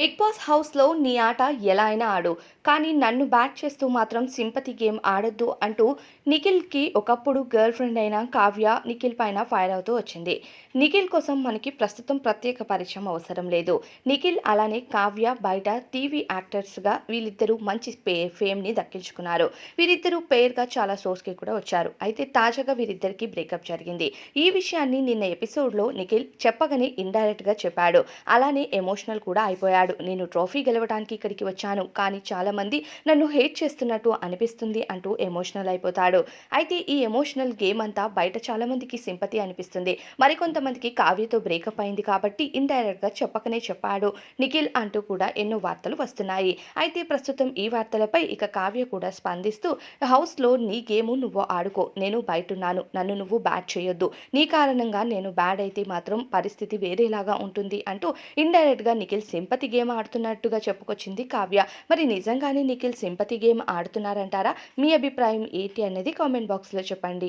Big boss హౌస్లో నీ ఆట ఎలా అయినా ఆడు. కానీ నన్ను బ్యాట్ చేస్తూ మాత్రం సింపతి గేమ్ ఆడొద్దు అంటూ నిఖిల్కి ఒకప్పుడు గర్ల్ ఫ్రెండ్ అయిన కావ్య నిఖిల్ పైన ఫైర్ అవుతూ వచ్చింది. నిఖిల్ కోసం మనకి ప్రస్తుతం ప్రత్యేక పరిచయం అవసరం లేదు. నిఖిల్ అలానే కావ్య బయట టీవీ యాక్టర్స్గా వీళ్ళిద్దరూ మంచి పే ఫేమ్ని దక్కించుకున్నారు. వీరిద్దరూ పేర్గా చాలా షోస్కి కూడా వచ్చారు. అయితే తాజాగా వీరిద్దరికి బ్రేకప్ జరిగింది. ఈ విషయాన్ని నిన్న ఎపిసోడ్లో నిఖిల్ చెప్పగానే ఇండైరెక్ట్గా చెప్పాడు. అలానే ఎమోషనల్ కూడా అయిపోయాడు. నేను ట్రోఫీ గెలవడానికి ఇక్కడికి వచ్చాను కానీ చాలామంది నన్ను హేట్ చేస్తున్నట్టు అనిపిస్తుంది అంటూ ఎమోషనల్ అయిపోతాడు. అయితే ఈ ఎమోషనల్ గేమ్ అంతా బయట చాలామందికి సింపతి అనిపిస్తుంది. మరికొంతమందికి కావ్యతో బ్రేకప్ అయింది కాబట్టి ఇండైరెక్ట్గా చెప్పకనే చెప్పాడు. నిఖిల్ అంటూ కూడా ఎన్నో వార్తలు వస్తున్నాయి. అయితే ప్రస్తుతం ఈ వార్తలపై ఇక కావ్య కూడా స్పందిస్తూ హౌస్లో నీ గేము నువ్వు ఆడుకో నేను బయటున్నాను. నన్ను నువ్వు బ్యాట్ చేయొద్దు. నీ కారణంగా నేను బ్యాడ్ అయితే మాత్రం పరిస్థితి వేరేలాగా ఉంటుంది అంటూ ఇండైరెక్ట్గా నిఖిల్ సింపతి గేమ్ గేమ్ ఆడుతున్నట్టుగా చెప్పుకొచ్చింది కావ్య. మరి నిజంగానే నిఖిల్ సింపతి గేమ్ ఆడుతున్నారంటారా? మీ అభిప్రాయం ఏంటి అనేది కామెంట్ బాక్స్లో చెప్పండి.